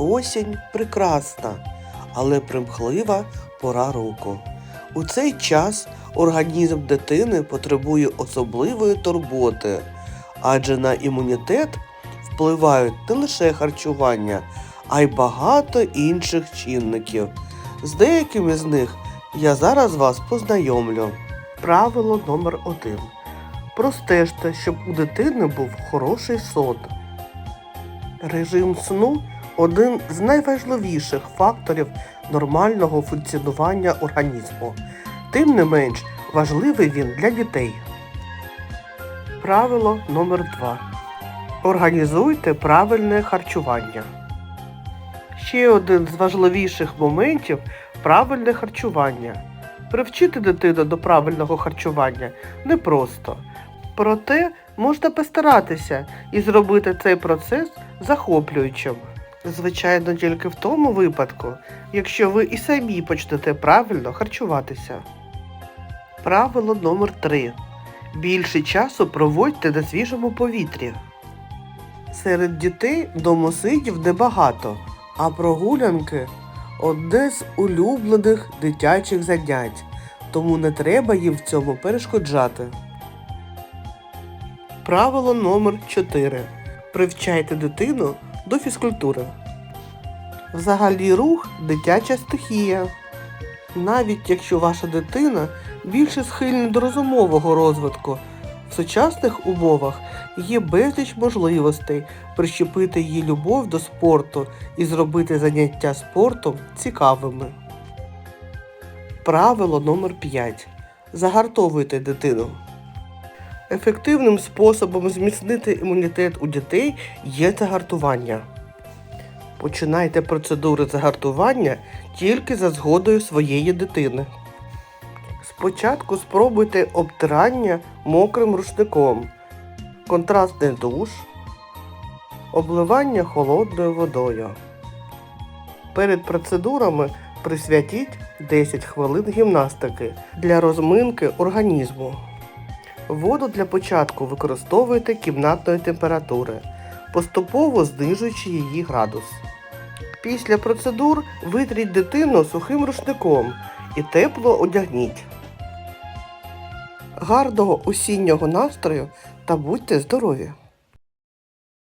Осінь прекрасна, але примхлива пора року. У цей час організм дитини потребує особливої турботи, адже на імунітет впливають не лише харчування, а й багато інших чинників. З деякими з них я зараз вас познайомлю. Правило номер один. Простежте, щоб у дитини був хороший сон. Режим сну один з найважливіших факторів нормального функціонування організму. Тим не менш, важливий він для дітей. Правило номер 2 Організуйте правильне харчування. Ще один з важливіших моментів правильне харчування. Привчити дитину до правильного харчування непросто. Проте можна постаратися і зробити цей процес захоплюючим. Звичайно, тільки в тому випадку, якщо ви і самі почнете правильно харчуватися. Правило номер 3 Більше часу проводьте на свіжому повітрі. Серед дітей домосидів небагато, а прогулянки одне з улюблених дитячих занять, тому не треба їм в цьому перешкоджати. Правило номер 4 Привчайте дитину до фізкультури. Взагалі рух дитяча стихія. Навіть якщо ваша дитина більше схильна до розумового розвитку, в сучасних умовах є безліч можливостей прищепити її любов до спорту і зробити заняття спортом цікавими. Правило номер 5 Загартовуйте дитину. Ефективним способом зміцнити імунітет у дітей є загартування. Починайте процедури загартування тільки за згодою своєї дитини. Спочатку спробуйте обтирання мокрим рушником, контрастний душ, обливання холодною водою. Перед процедурами присвятіть 10 хвилин гімнастики для розминки організму. Воду для початку використовуйте кімнатної температури, поступово знижуючи її градус. Після процедур витріть дитину сухим рушником і тепло одягніть. Гарного осіннього настрою та будьте здорові!